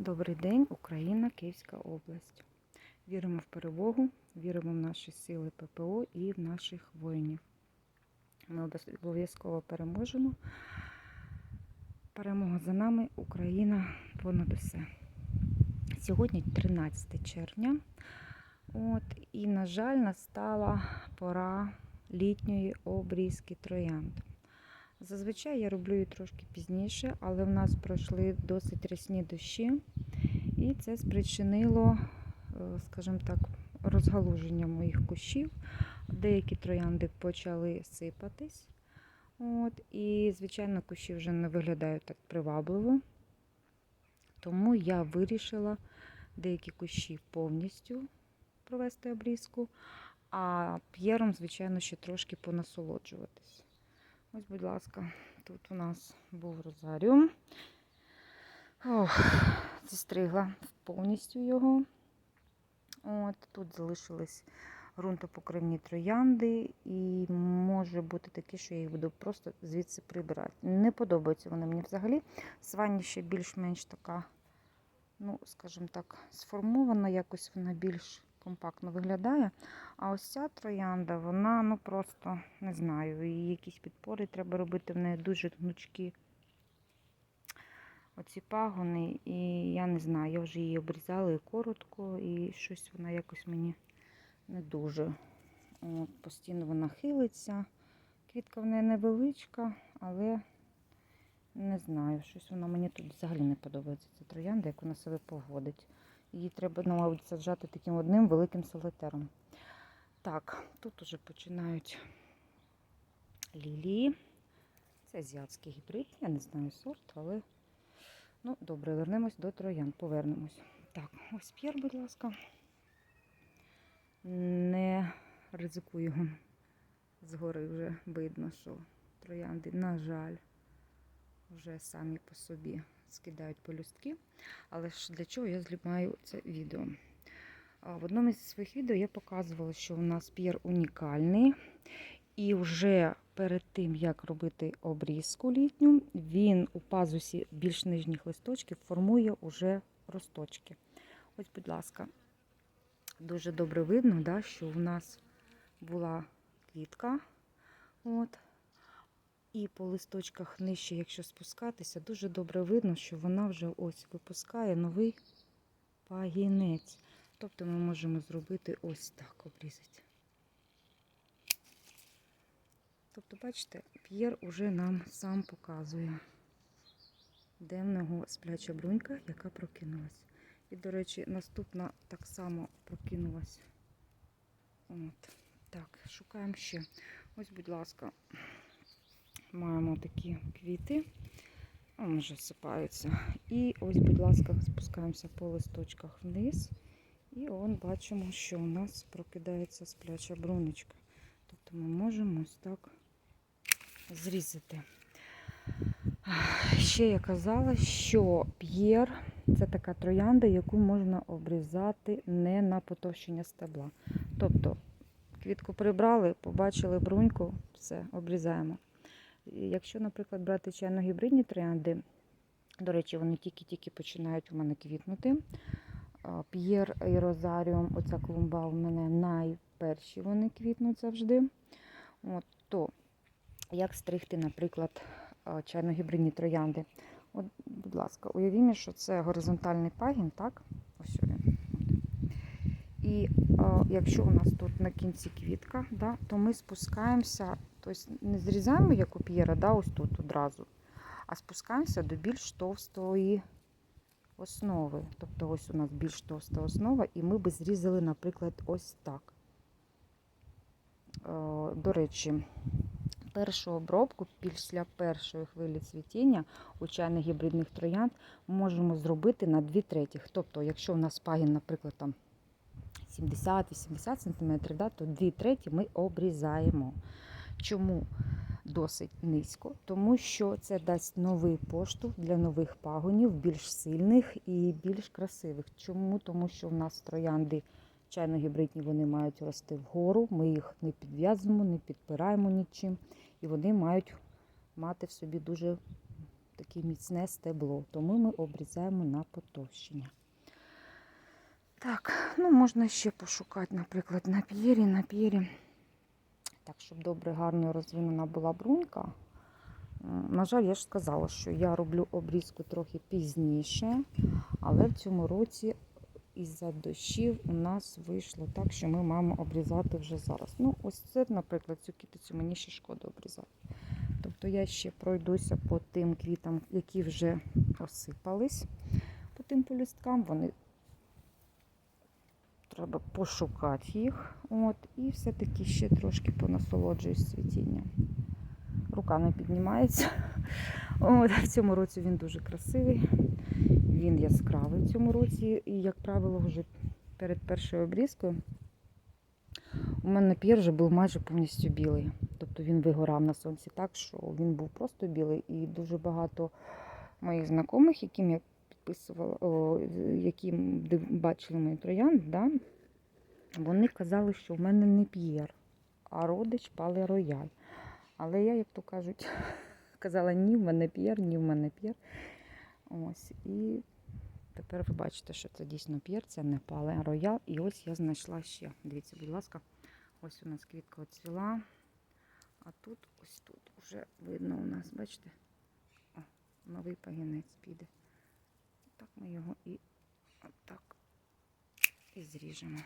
Добрий день, Україна, Київська область. Віримо в перемогу, віримо в наші сили ППО і в наших воїнів. Ми обов'язково переможемо. Перемога за нами, Україна понад усе. Сьогодні 13 червня. От, і, на жаль, настала пора літньої обрізки троянд. Зазвичай я роблю її трошки пізніше, але в нас пройшли досить рясні дощі, і це спричинило, е, скажімо так, розгалуження моїх кущів. Деякі троянди почали сипатись. От, і, звичайно, кущі вже не виглядають так привабливо. Тому я вирішила деякі кущі повністю провести обрізку, а п'єром, звичайно, ще трошки понасолоджуватись. Ось, будь ласка, тут у нас був розаріум. Ох, зістригла повністю його. От, тут залишились ґрунтопокривні троянди, і може бути таке, що я їх буду просто звідси прибирати. Не подобаються вони мені взагалі. Свані ще більш-менш така, ну, скажімо так, сформована, якось вона більш компактно виглядає. А ось ця троянда, вона ну просто не знаю, її якісь підпори треба робити, в неї дуже гнучкі оці пагони. І я не знаю, я вже її обрізала і коротко, і щось вона якось мені не дуже. От, постійно вона хилиться. Квітка в неї невеличка, але не знаю, щось вона мені тут взагалі не подобається. Ця троянда, як вона себе поводить. Її треба, ну, мабуть, саджати таким одним великим солитером. Так, тут уже починають лілії. Це азіатський гібрид. Я не знаю сорт, але ну, добре, вернемось до троян, повернемось. Так, ось п'єр, будь ласка. Не ризикую. Згори вже видно, що троянди, на жаль, вже самі по собі скидають пелюстки. Але ж для чого я знімаю це відео? В одному із своїх відео я показувала, що у нас п'єр унікальний. І вже перед тим, як робити обрізку літню, він у пазусі більш нижніх листочків формує уже росточки. Ось, будь ласка, дуже добре видно, да, що в нас була квітка. От. І по листочках нижче, якщо спускатися, дуже добре видно, що вона вже ось випускає новий пагінець. Тобто ми можемо зробити ось так обрізати. Тобто, бачите, П'єр уже нам сам показує, де в нього спляча брунька, яка прокинулась. І, до речі, наступна так само прокинулась. От. Так, шукаємо ще. Ось, будь ласка, маємо такі квіти. Вони вже всипаються. І ось, будь ласка, спускаємося по листочках вниз. І он бачимо, що у нас прокидається спляча брунечка. Тобто ми можемо ось так зрізати. Ще я казала, що п'єр це така троянда, яку можна обрізати не на потовщення стебла. Тобто квітку прибрали, побачили бруньку, все, обрізаємо. Якщо, наприклад, брати чайно-гібридні троянди, до речі, вони тільки-тільки починають у мене квітнути. П'єр і Розаріум, оця клумба у мене найперші вони квітнуть завжди. От, то як стригти, наприклад, чайно-гібридні троянди. От, будь ласка, уявімо, що це горизонтальний пагін, так? Ось він. І а, якщо у нас тут на кінці квітка, да, то ми спускаємося, тобто не зрізаємо як у п'єра, да, ось тут одразу, а спускаємося до більш товстої основи. Тобто ось у нас більш товста основа, і ми би зрізали, наприклад, ось так. Е, До речі, першу обробку після першої хвилі цвітіння у чайних гібридних троянд можемо зробити на 2 третіх. Тобто, якщо у нас пагін, наприклад, там 70-80 см, да, то 2 треті ми обрізаємо. Чому досить низько? Тому що це дасть новий поштовх для нових пагонів, більш сильних і більш красивих. Чому? Тому що в нас троянди чайно-гібридні вони мають рости вгору, ми їх не підв'язуємо, не підпираємо нічим, і вони мають мати в собі дуже таке міцне стебло, тому ми обрізаємо на потовщення. Так, ну можна ще пошукати, наприклад, на п'єрі, на п'єрі. Так, щоб добре, гарно розвинена була брунька. На жаль, я ж сказала, що я роблю обрізку трохи пізніше, але в цьому році із-за дощів у нас вийшло так, що ми маємо обрізати вже зараз. Ну, ось це, наприклад, цю кітицю мені ще шкода обрізати. Тобто я ще пройдуся по тим квітам, які вже осипались, по тим полюсткам. Вони треба пошукати їх. От, і все-таки ще трошки понасолоджуюсь цвітінням. Рука не піднімається. От, в цьому році він дуже красивий. Він яскравий в цьому році. І, як правило, вже перед першою обрізкою у мене п'єр вже був майже повністю білий. Тобто він вигорав на сонці так, що він був просто білий. І дуже багато моїх знайомих, яким я підписувала, о, які бачили мої троянди, да, вони казали, що в мене не п'єр, а родич пале рояль. Але я, як то кажуть, казала, ні, в мене п'єр, ні, в мене п'єр. Ось. І тепер ви бачите, що це дійсно п'єр, це не пале роял. І ось я знайшла ще. Дивіться, будь ласка, ось у нас квітка оцвіла. А тут, ось тут вже видно у нас, бачите? О, новий пагінець піде. Так ми його і отак і зріжемо.